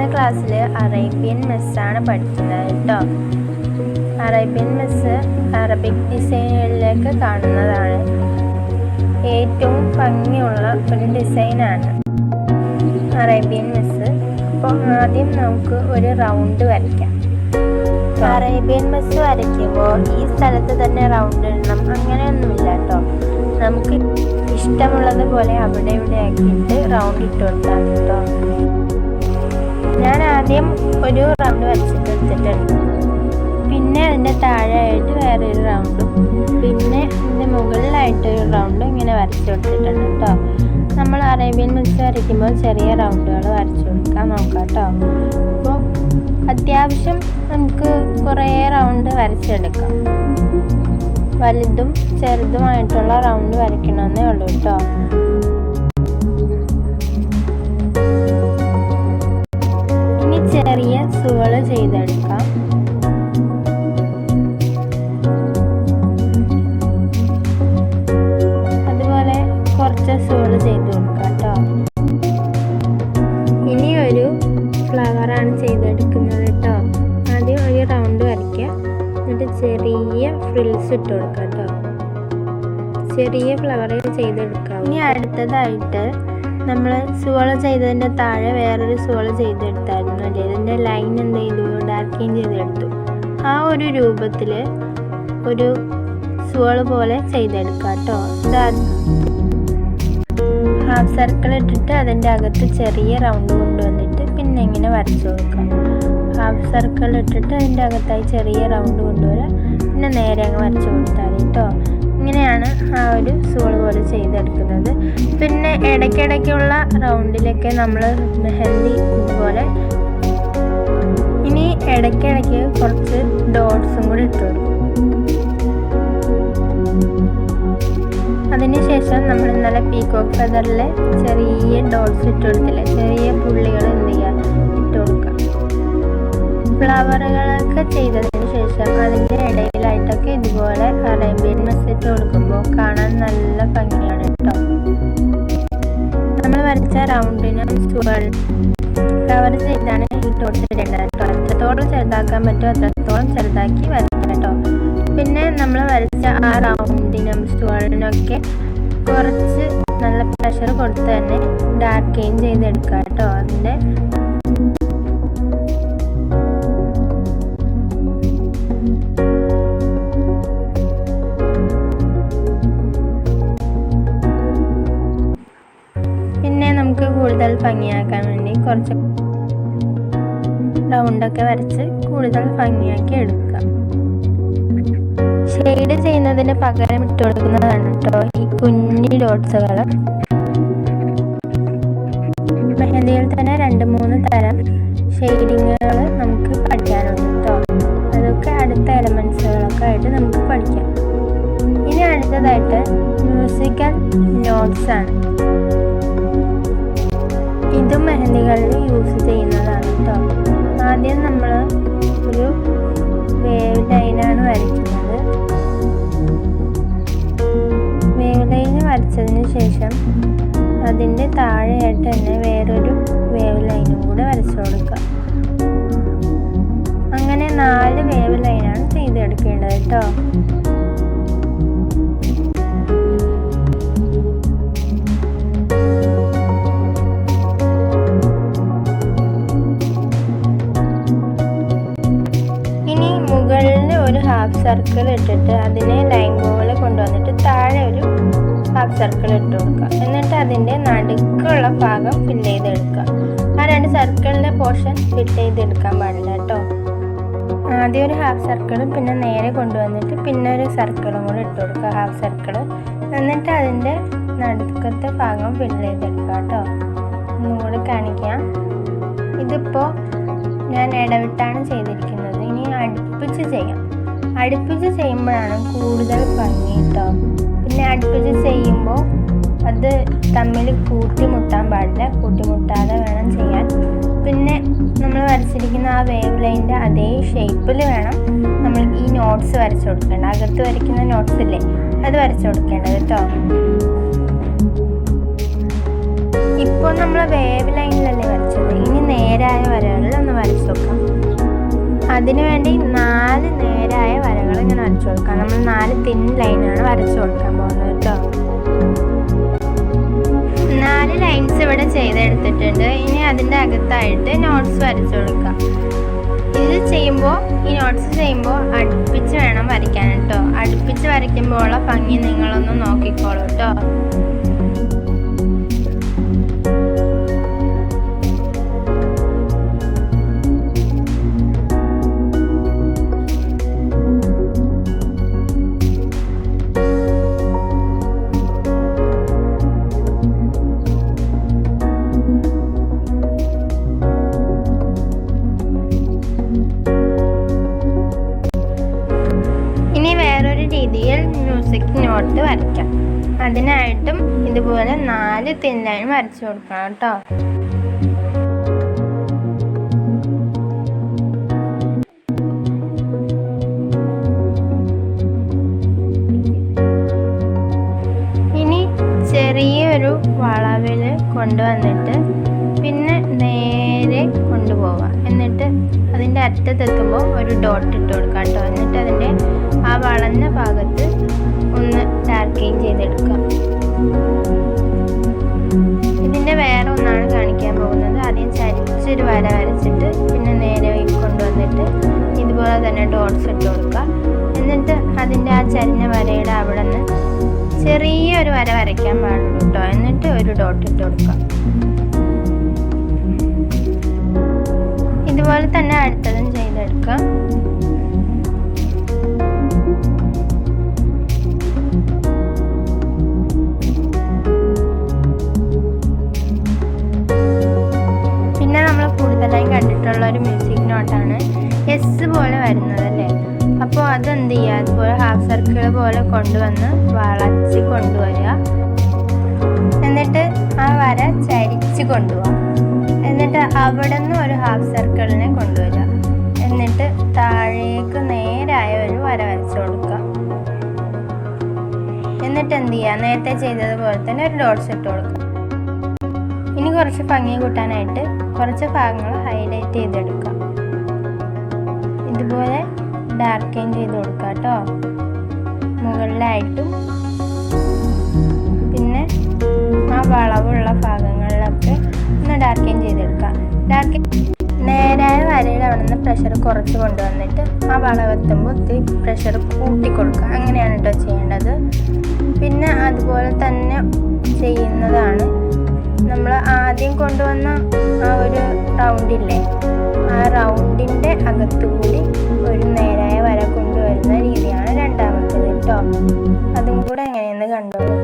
ഇന്നത്തെ ക്ലാസ്സിൽ അറേബ്യൻ മെസ്സാണ് പഠിക്കുന്നത് കേട്ടോ അറേബ്യൻ മെസ്സ് അറബിക് ഡിസൈനുകളിലേക്ക് കാണുന്നതാണ്. ഏറ്റവും ഭംഗിയുള്ള ഒരു ഡിസൈനാണ് അറേബ്യൻ മെസ്സ് അപ്പോൾ ആദ്യം നമുക്ക് ഒരു റൗണ്ട് വരയ്ക്കാം. അറേബ്യൻ മെസ്സ് വരയ്ക്കുമ്പോൾ ഈ സ്ഥലത്ത് തന്നെ റൗണ്ട് ഇടണം. അങ്ങനെയൊന്നുമില്ല കേട്ടോ നമുക്ക് ഇഷ്ടമുള്ളത് പോലെ അവിടെ ഇവിടെ ആക്കിയിട്ട് റൗണ്ട് ഇട്ട് കൊടുത്താൽ കേട്ടോ ഞാൻ ആദ്യം ഒരു റൗണ്ട് വരച്ചിട്ട് എടുത്തിട്ടുണ്ട് പിന്നെ അതിന്റെ താഴെയായിട്ട് വേറൊരു റൗണ്ടും പിന്നെ അതിന്റെ മുകളിലായിട്ട് ഒരു റൗണ്ടും ഇങ്ങനെ വരച്ചു കൊടുത്തിട്ടുണ്ട് കേട്ടോ നമ്മൾ അറേബ്യൻ മിക്സ് വരയ്ക്കുമ്പോൾ ചെറിയ റൗണ്ടുകൾ വരച്ചു കൊടുക്കാൻ നോക്കാം കേട്ടോ അപ്പോൾ അത്യാവശ്യം നമുക്ക് കുറേ റൗണ്ട് വരച്ചെടുക്കാം. വലുതും ചെറുതുമായിട്ടുള്ള റൗണ്ട് വരയ്ക്കണമെന്നേ ഉള്ളൂ കേട്ടോ സുവൾ ചെയ്തെടുക്കാം. അതുപോലെ കുറച്ച് സുവൾ ചെയ്ത് കൊടുക്കാം കേട്ടോ. ഇനി ഒരു ഫ്ലവറാണ് ചെയ്തെടുക്കുന്നത് കേട്ടോ. ആദ്യം ഒരു റൗണ്ട് വരയ്ക്കുക. എന്നിട്ട് ചെറിയ ഫ്രിൽസ് ഇട്ട് കൊടുക്കുക കേട്ടോ. ചെറിയ ഫ്ലവർ ചെയ്തെടുക്കാം. ഇനി അടുത്തതായിട്ട് നമ്മൾ സുവള ചെയ്തതിന്റെ താഴെ വേറൊരു സുവള ചെയ്തെടുത്തായിരുന്നു അല്ലേ ഇതിന്റെ ലൈൻ എന്ത് ചെയ്തു ഡാർക്കിങ് ചെയ്തെടുത്തു. ആ ഒരു രൂപത്തിൽ ഒരു സുവൾ പോലെ ചെയ്തെടുക്കാം കേട്ടോ ഹാഫ് സർക്കിൾ ഇട്ടിട്ട് അതിന്റെ അകത്ത് ചെറിയ റൗണ്ട് കൊണ്ടുവന്നിട്ട് പിന്നെ ഇങ്ങനെ വരച്ചു കൊടുക്കാം. ഹാഫ് സർക്കിൾ ഇട്ടിട്ട് അതിന്റെ അകത്തായി ചെറിയ റൗണ്ട് കൊണ്ടുവരാം പിന്നെ നേരെ അങ്ങ് വരച്ചു കൊടുത്താൽ കേട്ടോ ഇങ്ങനെയാണ് ആ ഒരു സോൾ പോലെ ചെയ്തെടുക്കുന്നത്. പിന്നെ ഇടയ്ക്കിടയ്ക്കുള്ള റൗണ്ടിലൊക്കെ നമ്മൾ മെഹന്തി ഇനി ഇടയ്ക്കിടയ്ക്ക് കുറച്ച് ഡോട്ട്സും കൂടി ഇട്ട് കൊടുക്കും. അതിനുശേഷം നമ്മൾ ഇന്നലെ പീകോക്ക് ഫെദറിൽ ചെറിയ ഡോട്ട്സ് ഇട്ട് കൊടുത്തില്ലേ? ചെറിയ പുള്ളികൾ എന്ത് ചെയ്യുക? ഇട്ട് കൊടുക്കുക. ഫ്ലവറുകളൊക്കെ ചെയ്തതിന് ശേഷം അതിന്റെ ഇടയിലായിട്ടൊക്കെ ഇതുപോലെ അറേബ്യൻ മെസ്സിട്ട് കൊടുക്കുമ്പോൾ കാണാൻ നല്ല ഭംഗിയാണ് കേട്ടോ. നമ്മൾ വരച്ച റൗണ്ടിനും സുവൾ കവർ ചെയ്താണ് ഇട്ട് കൊടുത്തിട്ടുള്ളത് കേട്ടോ. എത്രത്തോളം ചെറുതാക്കാൻ പറ്റുമോ അത്രത്തോളം ചെറുതാക്കി വരയ്ക്കാം കേട്ടോ. പിന്നെ നമ്മൾ വരച്ച ആ റൗണ്ടിനും സ്റ്റുവളിനൊക്കെ കുറച്ച് നല്ല പ്രഷർ കൊടുത്ത് തന്നെ ഡാർക്കെയിൻ ചെയ്തെടുക്കുക കേട്ടോ. അതിന്റെ പിന്നെ നമുക്ക് കൂടുതൽ ഭംഗിയാക്കാൻ വേണ്ടി കുറച്ച് റൗണ്ടൊക്കെ വരച്ച് കൂടുതൽ ഭംഗിയാക്കി എടുക്കുക. ഷെയ്ഡ് ചെയ്യുന്നതിന് പകരം ഇട്ട് കൊടുക്കുന്നതാണ് കേട്ടോ ഈ കുഞ്ഞി ഡോട്ട്സുകൾ മെഹന്തിയിൽ തന്നെ രണ്ട് മൂന്ന് തരം ഷെയ്ഡിങ്ങുകൾ നമുക്ക് പഠിക്കാനുണ്ട് കേട്ടോ അതൊക്കെ അടുത്ത എലമെൻസുകളൊക്കെ ആയിട്ട് നമുക്ക് പഠിക്കാം. ഇനി അടുത്തതായിട്ട് മ്യൂസിക്കൽ നോട്ട്സ് ആണ്. ഇതും മെഹന്തികളിൽ യൂസ് ചെയ്യുന്നതാണ് കേട്ടോ ആദ്യം നമ്മൾ ഒരു വേവ് ലൈനാണ് വരയ്ക്കുന്നത്. വേവ് ലൈൻ വരച്ചതിന് ശേഷം അതിന്റെ താഴെയായിട്ട് തന്നെ വേറൊരു വേവ് ലൈനും കൂടെ വരച്ചു കൊടുക്കുക. അങ്ങനെ നാല് വേവ് ലൈനാണ് ചെയ്തെടുക്കേണ്ടത് കേട്ടോ സർക്കിൾ ഇട്ടിട്ട് അതിനെ ലൈൻ പോലെ കൊണ്ടുവന്നിട്ട് താഴെ ഒരു ഹാഫ് സർക്കിൾ ഇട്ട് കൊടുക്കുക. എന്നിട്ട് അതിന്റെ നടുക്കുള്ള ഭാഗം ഫില്ല് ചെയ്തെടുക്കുക. ആ രണ്ട് സർക്കിളിന്റെ പോർഷൻ ഫില്ല് ചെയ്തെടുക്കാൻ പാടില്ല കേട്ടോ ആദ്യം ഒരു ഹാഫ് സർക്കിളും പിന്നെ നേരെ കൊണ്ടുവന്നിട്ട് പിന്നെ ഒരു സർക്കിളും കൂടെ ഇട്ട് കൊടുക്കുക ഹാഫ് സർക്കിൾ എന്നിട്ട് അതിന്റെ നടുക്കത്തെ ഭാഗം ഫിൽ ചെയ്തെടുക്കുക കേട്ടോ ഒന്നുകൂടി കാണിക്കാം. ഇതിപ്പോൾ ഞാൻ ഇടവിട്ടാണ് ചെയ്തിരിക്കുന്നത്. ഇനി അടുപ്പിച്ച് ചെയ്യാം. അടുപ്പിച്ച് ചെയ്യുമ്പോഴാണ് കൂടുതൽ ഭംഗി കേട്ടോ പിന്നെ അടുപ്പിച്ച് ചെയ്യുമ്പോൾ അത് തമ്മിൽ കൂട്ടിമുട്ടാൻ പാടില്ല. കൂട്ടിമുട്ടാതെ വേണം ചെയ്യാൻ. പിന്നെ നമ്മൾ വരച്ചിരിക്കുന്ന ആ വേവ് ലൈന്റെ അതേ ഷേപ്പിൽ വേണം നമ്മൾ ഈ നോട്ട്സ് വരച്ചു കൊടുക്കേണ്ടത് അകത്ത് വരയ്ക്കുന്ന നോട്ട്സ് ഇല്ലേ അത് വരച്ചു കൊടുക്കേണ്ടത് കേട്ടോ ഇപ്പോൾ നമ്മൾ വേവ് ലൈനിലല്ലേ വരച്ചത്? ഇനി നേരായ വരകളിൽ ഒന്ന് വരച്ചു നോക്കാം. അതിനുവേണ്ടി നാല് നേരായ വരകൾ ഇങ്ങനെ വരച്ചു കൊടുക്കാം. നമ്മൾ നാല് തിൻ ലൈനാണ് വരച്ചു കൊടുക്കാൻ പോകുന്നത് കേട്ടോ. നാല് ലൈൻസ് ഇവിടെ ചെയ്തെടുത്തിട്ടുണ്ട്. ഇനി അതിന്റെ അകത്തായിട്ട് നോട്ട്സ് വരച്ചു കൊടുക്കാം. ഇത് ചെയ്യുമ്പോൾ ഈ നോട്ട്സ് ചെയ്യുമ്പോൾ അടുപ്പിച്ച് വേണം വരയ്ക്കാൻ കേട്ടോ. അടുപ്പിച്ച് വരയ്ക്കുമ്പോൾ ഉള്ള ഭംഗി നിങ്ങളൊന്ന് നോക്കിക്കോളൂ കേട്ടോ. ഇനി വേറൊരു രീതിയിൽ മ്യൂസിക് നോട്ട് വരയ്ക്കാം. അതിനായിട്ടും ഇതുപോലെ നാല് തിൻ വരച്ചു കൊടുക്കണം കേട്ടോ. ചെറിയൊരു വളവിൽ കൊണ്ടുവന്നിട്ട് അതിന്റെ അറ്റത്തെത്തുമ്പോൾ ഒരു ഡോട്ട് ഇട്ട് കൊടുക്കാം കേട്ടോ. എന്നിട്ട് അതിന്റെ ആ വളഞ്ഞ ഭാഗത്ത് ഒന്ന് ഡാർക്കെയിൻ ചെയ്തെടുക്കാം. ഇതിന്റെ വേറെ ഒന്നാണ് കാണിക്കാൻ പോകുന്നത്. ആദ്യം ചരിച്ചൊരു വര വരച്ചിട്ട് പിന്നെ നേരെ കൊണ്ടുവന്നിട്ട് ഇതുപോലെ തന്നെ ഡോട്ട്സ് ഇട്ട് കൊടുക്കുക എന്നിട്ട് അതിന്റെ ആ ചരിഞ്ഞ വരയുടെ അവിടെ നിന്ന് ചെറിയൊരു വര വരയ്ക്കാൻ പാടുള്ളൂ കേട്ടോ. എന്നിട്ട് ഒരു ഡോട്ട് ഇട്ട് കൊടുക്കുക അതെന്ത് ചെയ്യുക അതുപോലെ ഹാഫ് സർക്കിൾ പോലെ കൊണ്ടുവന്ന് വളച്ച് കൊണ്ടുവരിക. എന്നിട്ട് ആ വര ചരിച്ച് കൊണ്ടുപോകാം എന്നിട്ട് അവിടെ നിന്ന് ഒരു ഹാഫ് സർക്കിളിനെ കൊണ്ടുവരിക. എന്നിട്ട് താഴേക്ക് നേരായ ഒരു വര വരച്ച് കൊടുക്കുക. എന്നിട്ട് എന്ത് ചെയ്യുക? നേരത്തെ ചെയ്തതുപോലെ തന്നെ ഒരു ഡോട്ട്സ് ഇട്ട് കൊടുക്കുക. ഇനി കുറച്ച് ഭംഗി കൂട്ടാനായിട്ട് കുറച്ച് ഭാഗങ്ങൾ ഹൈലൈറ്റ് ചെയ്തെടുക്കാം ഇതുപോലെ ഡാർക്കെയിൻ ചെയ്ത് കൊടുക്കുക കേട്ടോ മുകളിലായിട്ടും പിന്നെ ആ വളവുള്ള ഭാഗങ്ങളിലൊക്കെ ഒന്ന് ഡാർക്കെയിൻ ചെയ്തെടുക്കുക ഡാർക്ക് നേരായ വരയിൽ അവിടെ നിന്ന് പ്രഷർ കുറച്ച് കൊണ്ടുവന്നിട്ട് ആ വളവെത്തുമ്പോൾ ഒത്തിരി പ്രഷർ കൂട്ടി കൊടുക്കുക. അങ്ങനെയാണ് കേട്ടോ ചെയ്യേണ്ടത്. പിന്നെ അതുപോലെ തന്നെ ചെയ്യുന്നതാണ് നമ്മൾ ആദ്യം കൊണ്ടുവന്ന ആ ഒരു റൗണ്ടില്ലേ ആ റൗണ്ടിന്റെ അകത്തുകൂടി ഒരു നേരായ കേട്ടോ അതും കൂടെ എങ്ങനെയെന്ന് കണ്ടോളൂ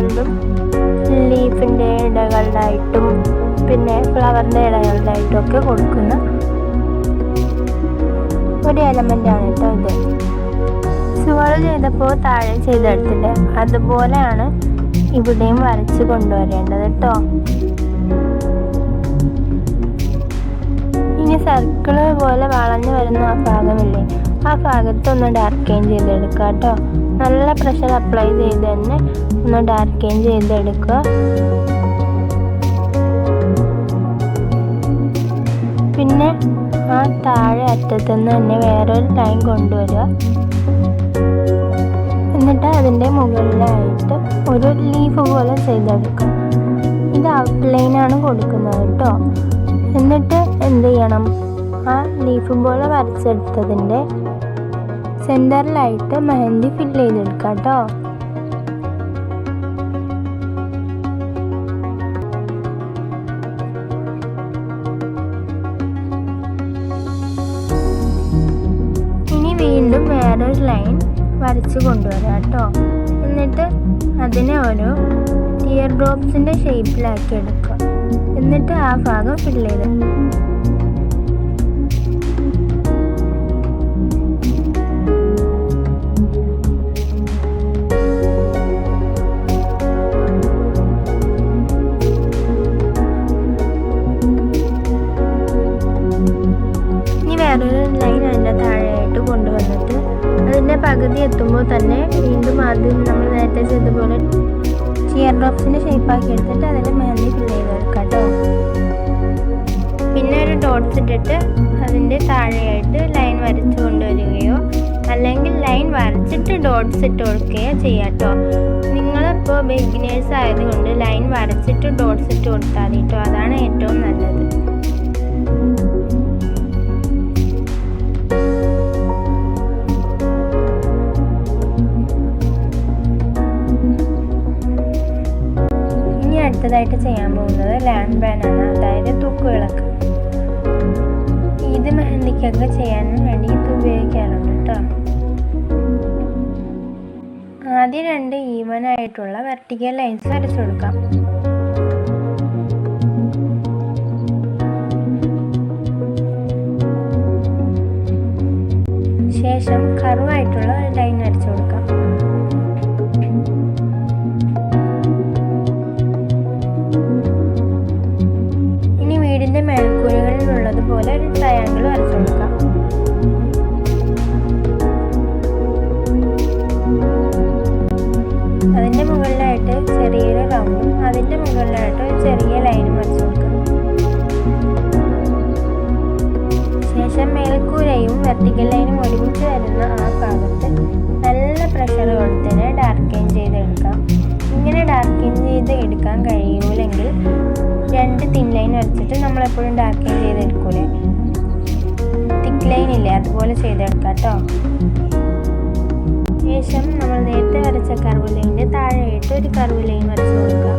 മെഹന്തികളിലും ലീഫിന്റെ ഇടകളിലായിട്ടും പിന്നെ ഫ്ലവറിന്റെ ഇടകളിലായിട്ടും ഒക്കെ കൊടുക്കുന്ന ഒരു എലമെന്റാണ് കേട്ടോ ഇത്. സുവൾ ചെയ്തപ്പോൾ താഴെ ചെയ്തെടുത്തിട്ട് അതുപോലെയാണ് ഇവിടെയും വരച്ച് കൊണ്ടുവരേണ്ടത് കേട്ടോ. ഇനി സർക്കിൾ പോലെ വളഞ്ഞു വരുന്ന ആ ഭാഗമില്ലേ? ആ ഭാഗത്തൊന്ന് ഡാർക്കെയിൻ ചെയ്തെടുക്കാം കേട്ടോ. നല്ല പ്രഷർ അപ്ലൈ ചെയ്ത് തന്നെ ഒന്ന് ഡാർക്കെയിൻ ചെയ്തെടുക്കുക. പിന്നെ ആ താഴെ അറ്റത്തു നിന്ന് തന്നെ വേറൊരു ലൈൻ കൊണ്ടുവരിക. എന്നിട്ട് അതിന്റെ മുകളിലായിട്ട് ഒരു ലീഫ് പോലെ ചെയ്തെടുക്കുക. ഇത് ഔട്ട്ലൈനാണ് കൊടുക്കുന്നത് കേട്ടോ. എന്നിട്ട് എന്ത് ചെയ്യണം? ആ ലീഫ് പോലെ വരച്ചെടുത്തതിന്റെ സെന്ററിലായിട്ട് മെഹന്തി ഫില്ല് ചെയ്തെടുക്കുക കേട്ടോ. ഇനി വീണ്ടും വേറൊരു ലൈൻ വരച്ച് കൊണ്ടുവരാം കേട്ടോ. എന്നിട്ട് അതിനെ ഒരു ടിയർ ഡ്രോപ്സിന്റെ ഷേപ്പിലാക്കി എടുക്കുക. എന്നിട്ട് ആ ഭാഗം ഫില്ല് ചെയ്ത് പിന്നെ ഒരു ഡോട്ട്സ് ഇട്ടിട്ട് അതിന്റെ താഴെയായിട്ട് ലൈൻ വരച്ചു കൊണ്ടുവരികയോ അല്ലെങ്കിൽ ലൈൻ വരച്ചിട്ട് ഡോട്ട്സ് ഇട്ട് കൊടുക്കുകയോ ചെയ്യാം കേട്ടോ നിങ്ങളിപ്പോൾ ബിഗിനേഴ്സ് ആയതുകൊണ്ട് ലൈൻ വരച്ചിട്ട് ഡോട്ട്സ് ഇട്ട് കൊടുത്താൽ മതി കേട്ടോ അതാണ് ഏറ്റവും നല്ലത്. അടുത്തതായിട്ട് ചെയ്യാൻ പോകുന്നത് ലാൻഡ് ബാൻ ആണ് അതായത് തൂക്കുവിളക്ക്. ഇത് മെഹന്തിക്കൊക്കെ ചെയ്യാനും വേണ്ടി ഇത് ഉപയോഗിക്കാറുണ്ട് കേട്ടോ ആദ്യം രണ്ട് ഈവൻ ആയിട്ടുള്ള വെർട്ടിക്കൽ ലൈൻസ് വരച്ചു കൊടുക്കാം. ശേഷം കറുവായിട്ടുള്ള ഒരു ലൈൻ വരച്ചു കൊടുക്കാം. ശേഷം മേൽക്കൂരയും വെർട്ടിക്കൽ ലൈനും ഒരുമിച്ച് വരുന്ന ആ ഭാഗത്ത് നല്ല പ്രഷർ ഡാർക്കിൻ ചെയ്ത് എടുക്കാം ഇങ്ങനെ ഡാർക്കൈൻ ചെയ്ത് എടുക്കാൻ കഴിയൂലെങ്കിൽ രണ്ട് തിൻ ലൈൻ വരച്ചിട്ട് നമ്മളെപ്പോഴും ചെയ്ത് ചെയ്തെടുക്കൂലേ? തിക്ക് ലൈൻ ഇല്ലേ? അതുപോലെ ചെയ്തെടുക്കാം കേട്ടോ ശേഷം നമ്മൾ നേരത്തെ വരച്ച കർവ് ലൈനിന്റെ താഴെയായിട്ട് ഒരു കർവ് ലൈൻ വരച്ച് കൊടുക്കാം.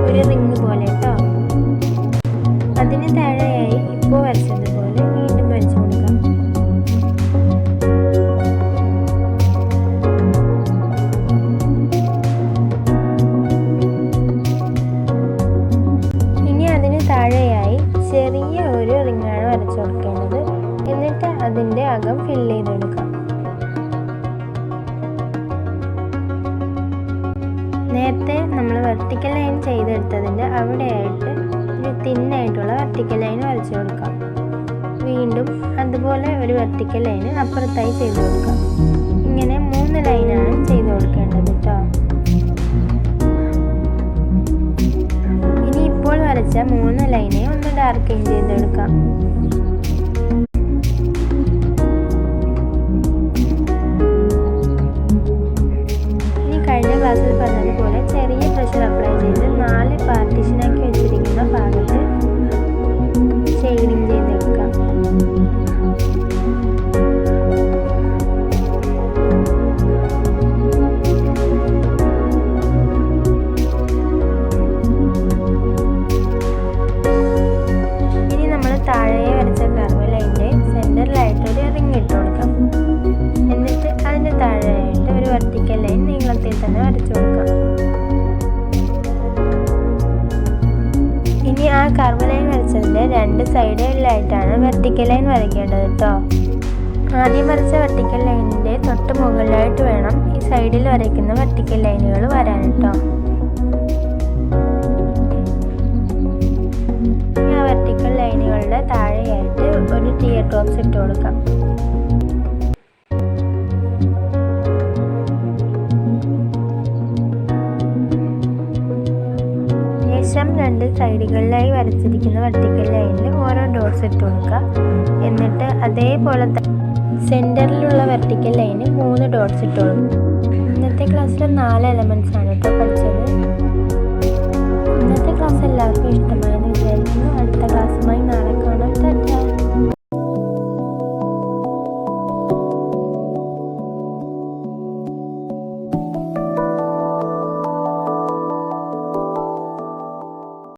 ഒരു റിങ് പോലെ കേട്ടോ അതിന് താഴെയായി ഇപ്പോൾ വരച്ചതുപോലെ കൊടുക്കാം. ഇങ്ങനെ മൂന്ന് ലൈനാണ് ചെയ്ത് കൊടുക്കേണ്ടത് കേട്ടോ ഇനി ഇപ്പോൾ വരച്ച മൂന്ന് ലൈനെ ഒന്ന് ഡാർക്കൈൻ ചെയ്തെടുക്കാം ഇനി കഴിഞ്ഞ ക്ലാസ്സിൽ പറഞ്ഞതുപോലെ ചെറിയ പ്രഷർ അപ്ലൈ ചെയ്ത് നാല് പാർട്ടീഷനാക്കി വെച്ചിരിക്കുന്ന. വെർട്ടിക്കൽ ലൈൻ വരയ്ക്കേണ്ടത് കേട്ടോ ആദ്യം വരച്ച വെർട്ടിക്കൽ ലൈനിന്റെ തൊട്ട് മുകളിലായിട്ട് വേണം ഈ സൈഡിൽ വരയ്ക്കുന്ന വെർട്ടിക്കൽ ലൈനുകൾ വരാൻ കേട്ടോ ആ വെർട്ടിക്കൽ ലൈനുകളുടെ താഴെയായിട്ട് ഒരു ടിയർ ഡ്രോപ്സ് ഇട്ട് കൊടുക്കാം. ശേഷം രണ്ട് സൈഡുകളിലായി വരച്ചിരിക്കുന്ന വെർട്ടിക്കൽ ലൈനിൽ ഓരോ ഡോട്ട്സ് ഇട്ട് കൊടുക്കുക എന്നിട്ട് അതേപോലെ സെന്ററിലുള്ള വെർട്ടിക്കൽ ലൈന് മൂന്ന് ഡോട്ട്സ് ഇട്ട് കൊടുക്കും ഇന്നത്തെ ക്ലാസ്സിൽ നാല് എലമെന്റ്സ് ആണ് കേട്ടോ പഠിച്ചത്. ഇന്നത്തെ ക്ലാസ് എല്ലാവർക്കും ഇഷ്ടമായെന്ന് വിചാരിക്കുന്നു. അടുത്ത ക്ലാസ്സുമായി നാളെ കാണാം.